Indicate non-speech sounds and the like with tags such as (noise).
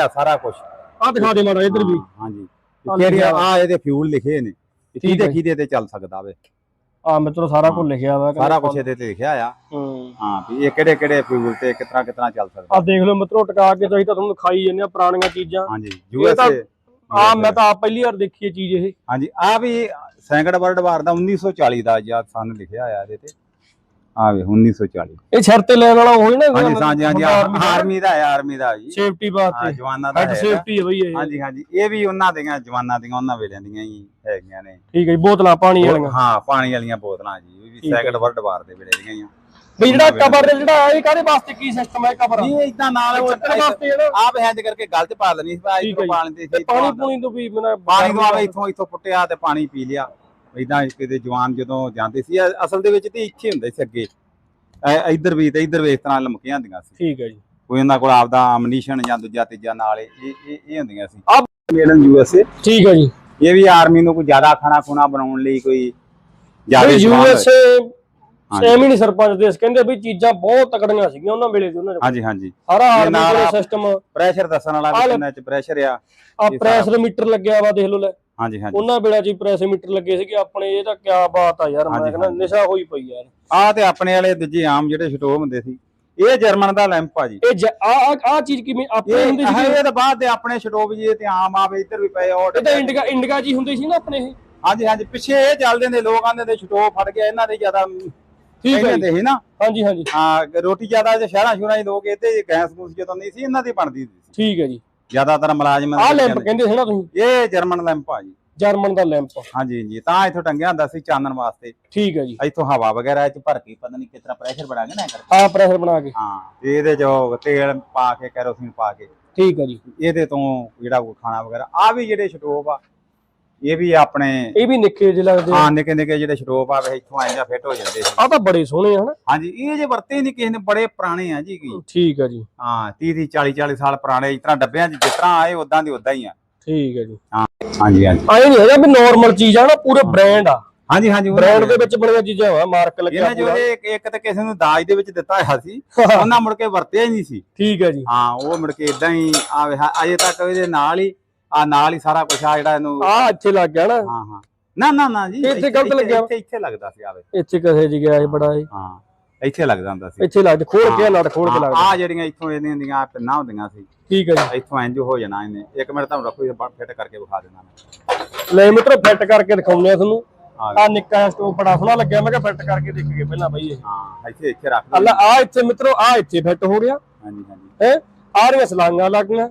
ਆ ਸਾਰਾ ਕੁਝ ਆ ਦਿਖਾ ਦੇ ਮਾੜਾ ਇੱਧਰ ਵੀ। ਹਾਂਜੀ। ਵਾ। ਆ ਇਹਦੇ ਫਿਊਲ ਲਿਖੇ ਨੇ। ਕਿਹਦੇ। ਕਿਹਦੇ ਤੇ ਚੱਲ ਸਕਦਾ ਵੇ? ਆ ਮਿੱਤਰੋ ਸਾਰਾ ਕੁਝ ਲਿਖਿਆ ਵਾ ਸਾਰਾ ਕੁਝ ਇਹਦੇ ਤੇ ਲਿਖਿਆ ਆ। ਹੂੰ। ਵੀ ਇਹ ਕਿਹੜੇ ਕਿਹੜੇ ਫਿਊਲ ਤੇ ਕਿਤਨਾ ਕਿਤਨਾ ਚੱਲ ਸਕਦਾ। ਆ ਦੇਖ ਲਓ ਮਿੱਤਰੋ ਟਕਾ ਕੇ ਤੁਸੀਂ ਤਾਂ ਤੁਹਾਨੂੰ ਦਿਖਾਈ ਜਾਂਦੇ ਆ ਪੁਰਾਣੀਆਂ ਚੀਜ਼ਾਂ। ਹਾਂਜੀ ਇਹ ਤਾਂ- ਯੂਐਸਏ ਆ ਮੈਂ ਤਾਂ ਆਪ ਪਹਿਲੀ ਵਾਰ ਦੇਖੀ ਇਹ ਚੀਜ਼ ਇਹ। ਹਾਂਜੀ ਆ ਵੀ ਸੈਂਕੜ ਵਰਲਡ ਵਾਰ ਦਾ 1940 ਦਾ ਜਾਂ ਸਨ ਲਿਖਿਆ ਆ ਇਹਦੇ ਤੇ। ਆ ਵੇ 1940 ਇਹ ਸਿਰ ਤੇ ਲੈਣ ਵਾਲਾ ਉਹੀ ਨਾ ਹਾਂਜੀ ਹਾਂਜੀ ਹਾਂਜੀ ਆਰਮੀ ਦਾ। ਹੈ ਆਰਮੀ ਦਾ ਜੀ। ਸੇਫਟੀ ਹਾਂ ਵਾਸਤੇ। ਜਵਾਨਾਂ ਦਾ ਹੈ ਸੇਫਟੀ ਹੈ ਬਈ ਇਹ। ਹਾਂਜੀ ਹਾਂਜੀ ਇਹ ਵੀ ਉਹਨਾਂ ਦੀਆਂ ਜਵਾਨਾਂ ਦੀਆਂ ਉਹਨਾਂ ਵੇਲਿਆਂ ਦੀਆਂ ਹੀ ਹੈਗੀਆਂ ਨੇ। ਠੀਕ ਹੈ ਜੀ ਬੋਤਲਾਂ ਪਾਣੀ ਵਾਲੀਆਂ। ਹਾਂ ਪਾਣੀ ਵਾਲੀਆਂ ਬੋਤਲਾਂ ਜੀ ਇਹ ਵੀ। ਸੈਕੰਡ ਵਰਲਡ ਵਾਰ ਦੇ ਵੇਲੇ ਦੀਆਂ ਹੀ ਆ। ਬਈ ਜਿਹੜਾ ਕਵਰ ਜਿਹੜਾ ਇਹ ਕਾਹਦੇ ਵਾਸਤੇ ਕੀ ਸਿਸਟਮ ਹੈ ਕਵਰ ਇਹ ਇਦਾਂ ਨਾਲ ਚੱਕਣ ਵਾਸਤੇ ਆਪ ਹੈਂਜ ਕਰਕੇ ਗਲ ਚ ਪਾ ਲੈਣੀ ਸੀ ਭਾਈ ਠੀਕ ਹੈ ਇਧਰੋਂ ਜੀ। ਪਾ ਲੈਂਦੇ ਤੇ ਪਾਣੀ ਪੂਣੀ ਤੋਂ ਵੀ ਮਨਾ ਪਾਣੀ ਤੋਂ ਆਵੇ ਇੱਥੋਂ ਇੱਥੋਂ ਪੁੱਟਿਆ ਤੇ ਪਾਣੀ ਪੀ ਲਿਆ। ਇਦਾਂ ਕਿਤੇ ਜਵਾਨ ਜਦੋਂ ਜਾਂਦੇ ਸੀ ਅਸਲ ਦੇ ਵਿੱਚ ਤੇ ਇੱਥੇ ਹੁੰਦੇ ਸੀ ਅੱਗੇ। ਐ- ਇੱਧਰ ਵੀ ਤੇ ਇੱਧਰ ਵੀ ਇਸ ਤਰ੍ਹਾਂ ਲਮਕੀਆਂ ਹੁੰਦੀਆਂ ਸੀ। ਠੀਕ ਹੈ ਜੀ। ਕੋਈ ਉਹਨਾਂ ਕੋਲ ਆਪਦਾ ਅਮਨੀਸ਼ਨ ਜਾਂ ਦੂਜਾ ਤੀਜਾ ਨਾਲ ਇਹ ਇਹ ਇਹ ਹੁੰਦੀਆਂ ਸੀ। ਆਹ- ਮੇਡਨ ਯੂਐਸਏ ਠੀਕ ਹੈ ਜੀ। ਇਹ ਵੀ ਆਰਮੀ ਨੂੰ ਕੋਈ ਜ਼ਿਆਦਾ ਖਾਣਾ ਖੁਣਾ ਬਣਾਉਣ ਲਈ ਕੋਈ ਜ਼ਿਆਦਾ। ਯੂਐਸਏ ਹਾਂਜੀ। ਐਵੇਂ ਨਹੀਂ ਸਰਪੰਚ ਦੇਸ਼ ਕਹਿੰਦੇ ਵੀ ਚੀਜ਼ਾਂ ਬਹੁਤ ਤਕੜੀਆਂ ਸੀਗੀਆਂ ਉਹਨਾਂ ਵੇਲੇ ਦੀ ਉਹਨਾਂ ਦੇ ਹਾਂਜੀ ਹਾਂਜੀ। ਸਾਰਾ ਆਰਮੀ ਦਾ ਸਿਸਟਮ ਪ੍ਰੈਸ਼ਰ ਦੱਸਣ ਵਾਲਾ ਵੀ। ਕਿੰਨਾ ਚ ਪ੍ਰੈਸ਼ਰ ਆ। ਆ ਪ੍ਰੈਸ਼ਰ ਮੀਟਰ ਲੱਗਿਆ ਵਾ ਦੇਖ ਲਓ ਲੈ। ਹਾਂਜੀ ਹਾਂਜੀ। ਉਹਨਾਂ ਵੇਲੇ ਜੀ ਪ੍ਰੈਸ਼ਰ ਮੀਟਰ ਲੱਗੇ ਸੀਗੇ ਆਪਣੇ ਇਹ ਤਾਂ ਕਿਆ ਬਾਤ ਆ ਯਾਰ ਮੈਂ ਕਹਿੰਦਾ। ਨਿਸ਼ਾ ਹੋਈ ਪਈ ਯਾਰ। ਆ ਤੇ ਆਪਣੇ ਵਾਲੇ ਦੂਜੇ ਆਮ ਜਿਹੜੇ ਸਟੋਵ ਹੁੰਦੇ ਸੀ ਇਹ ਜਰਮਨ ਦਾ ਲੈਂਪ ਆ ਜੀ। ਇਹ ਆ ਆ ਆ ਚੀਜ਼ ਕਿਵੇਂ ਆਪਣੇ ਹੁੰਦੀ ਸੀ ਇਹ ਤਾਂ ਬਾਅਦ ਦੇ ਆਪਣੇ ਸਟੋਵ ਜੀ ਤੇ ਆਮ ਆਵੇ ਇੱਧਰ ਵੀ ਪਏ ਔਰ ਇਹ ਤਾਂ ਇੰਡੀਕਾ ਇੰਡੀਕਾ ਜੀ ਹੁੰਦੀ ਸੀ ਨਾ ਆਪਣੇ ਇਹ। ਹਾਂਜੀ ਹਾਂਜੀ ਪਿੱਛੇ ਇਹ ਚੱਲਦੇ ਨੇ ਲੋਕ ਆਂਦੇ ਨੇ ਸਟੋਵ ਫੜ ਗਿਆ ਇਹਨਾਂ ਦੇ ਜ਼ਿਆਦਾ ਠੀਕ ਹੈ ਜੀ। ਨਾ। ਹਾਂਜੀ ਹਾਂਜੀ। ਹਾਂ ਰੋਟੀ ਜ਼ਿਆਦਾ ਜੇ ਸ਼ਹਿਰਾਂ ਸ਼ੁਰਾਂ ਹੀ ਲੋਕ ਇੱਥੇ ਗੈਸ ਗੂਸ ਜਦੋਂ ਨਹੀਂ ਸੀ ਇਹਨਾਂ ਦੀ ਬਣਦੀ ਸੀ। ਠੀਕ ਹੈ ਜੀ। ਜ਼ਿਆਦਾਤਰ ਮੁਲਾਜ਼ਮ ਆ ਲੈਂਪ ਕਹਿੰਦੇ ਸੀ ਨਾ ਤੁਸੀਂ? ਇਹ ਜਰਮਨ ਲੈਂਪ ਆ ਜੀ। ਜਰਮਨ ਦਾ ਲੈਂਪ ਹਾਂਜੀ ਜੀ ਤਾਂ ਇੱਥੋਂ ਟੰਗਿਆ ਹੁੰਦਾ ਸੀ ਚਾਨਣ ਵਾਸਤੇ। ਠੀਕ ਹੈ ਜੀ। ਇੱਥੋਂ ਹਵਾ ਵਗੈਰਾ ਇਹ ਚ ਭਰ ਕੇ ਪਤਾ ਨਹੀਂ ਕਿਤਨਾ ਪ੍ਰੈਸ਼ਰ ਬਣਾ ਕੇ ਨਾ ਕਰਕੇ। ਆ ਪ੍ਰੈਸ਼ਰ ਬਣਾ ਕੇ। ਹਾਂ ਇਹਦੇ ਚ ਉਹ ਤੇਲ ਪਾ ਕੇ ਕੈਰੋਸਿਨ ਪਾ ਕੇ। ਠੀਕ ਹੈ ਜੀ। ਇਹਦੇ ਤੋਂ ਜਿਹੜਾ ਖਾਣਾ ਵਗੈਰਾ ਆ ਵੀ ਜਿਹੜੇ ਸਟੋਵ ਆ ਇਹ ਵੀ ਆਪਣੇ ਇਹ ਵੀ ਨਿੱਕੇ ਜਿਹੇ ਲੱਗਦੇ ਆ। ਹਾਂ ਨਿੱਕੇ ਨਿੱਕੇ ਜਿਹੜੇ ਸਟੋਵ ਆ ਵੇ ਇੱਥੋਂ ਆਏ ਜਾਂ ਫਿੱਟ ਹੋ ਜਾਂਦੇ ਸੀ। ਆਹ ਤਾਂ ਬੜੇ ਸੋਹਣੇ ਆ ਹਨਾ ਹਾਂਜੀ ਇਹ ਜੇ ਵਰਤੇ ਨਹੀਂ ਕਿਸੇ ਨੇ ਬੜੇ ਪੁਰਾਣੇ ਆ ਜੀ ਕੀ ਠੀਕ ਹੈ ਜੀ। ਹਾਂ 30 30 40 40 ਸਾਲ ਪੁਰਾਣੇ ਇਸ ਤਰ੍ਹਾਂ ਡੱਬਿਆਂ 'ਚ ਜਿਸ ਤਰ੍ਹਾਂ ਆਏ ਉਦਾਂ ਦੀ ਉਦਾਂ ਹੀ ਆ। ਠੀਕ ਹੈ ਜੀ। ਹਾਂਜੀ ਹਾਂਜੀ। ਆਏ ਨਹੀਂ ਹੈਗਾ ਵੀ ਨਾਰਮਲ ਚੀਜ਼ ਆ ਨਾ ਪੂਰੇ ਬ੍ਰਾਂਡ ਆ। ਹਾਂਜੀ ਹਾਂਜੀ ਬ੍ਰਾਂਡ ਦੇ ਵਿੱਚ ਬਣੀਆਂ ਚੀਜ਼ਾਂ ਆ ਮਾਰਕ ਲੱਗਿਆ ਇਹਨਾਂ ਜੋ ਪੂਰਾ। ਇੱਕ ਤਾਂ ਕਿਸੇ ਨੂੰ ਦਾਜ ਦੇ ਵਿੱਚ ਦਿੱਤਾ ਹੋਇਆ ਸੀ (laughs) ਉਹਨਾਂ ਮੁੜ ਕੇ ਵਰਤਿਆ ਹੀ ਨਹੀਂ ਸੀ। ਠੀਕ ਹੈ ਜੀ। ਹਾਂ ਉਹ ਮੁੜ ਕੇ ਇਦਾਂ ਹੀ ਆਵੇ ਹਾਂ, ਅਜੇ ਤੱਕ ਇਹਦੇ ਨਾਲ ਹੀ ਆ ਨਾਲ ਹੀ ਸਾਰਾ ਕੁਝ ਆ ਜਿਹੜਾ ਇਹਨੂੰ ਆ ਇੱਥੇ ਲੱਗ ਗਿਆ ਨਾ। ਹਾਂ ਹਾਂ। ਨਾ ਨਾ ਨਾ ਜੀ ਇੱਥੇ ਗਲਤ ਲੱਗਿਆ। ਇੱਥੇ ਇੱਥੇ ਲੱਗਦਾ ਸੀ ਆਵੇ ਇੱਥੇ ਕਸੇ ਜੀ ਗਿਆ ਇਹ ਬੜਾ ਇਹ। ਹਾਂ ਇੱਥੇ ਲੱਗਦਾ ਹੁੰਦਾ ਸੀ। ਇੱਥੇ ਲੱਗ ਖੋਲ ਕੇ ਨਟ ਖੋਲ ਕੇ ਲੱਗਦਾ। ਆ ਜਿਹੜੀਆਂ ਇੱਥੋਂ ਇਹਦੀਆਂ ਦੀਆਂ ਪਿੰਨਾਂ ਹੁੰਦੀਆਂ ਸੀ। ਠੀਕ ਹੈ ਜੀ। ਇੱਥੋਂ ਇੰਜ ਹੋ ਜਾਣਾ ਇਹਨੇ। ਇੱਕ ਮਿੰਟ ਤੁਹਾਨੂੰ ਰੱਖੋ ਇਹ ਫਿੱਟ ਕਰਕੇ ਵਿਖਾ ਦੇਣਾ ਮੈਂ। ਲੈ ਮਿੱਤਰੋ ਫਿੱਟ ਕਰਕੇ ਦਿਖਾਉਂਦੇ ਆ ਤੁਹਾਨੂੰ। ਆ ਨਿੱਕਾ ਸਟੋਵ ਬੜਾ ਸੋਹਣਾ ਲੱਗਿਆ। ਮੈਂ ਕਿਹਾ ਫਿੱਟ ਕਰਕੇ ਦੇਖੀਏ ਪਹਿਲਾਂ ਬਈ ਇਹ। ਹਾਂ ਇੱਥੇ ਇੱਥੇ ਰੱਖ। ਅੱਲਾ ਆ ਇੱਥੇ ਮਿੱਤਰੋ ਆ ਇੱਥੇ ਫਿੱਟ ਹੋ ਗਿਆ। ਹਾਂਜੀ ਹਾਂਜੀ। ਹੈ? ਆ ਰਹੀਆਂ ਸਲਾਂਗਾਂ ਲੱਗੀਆਂ।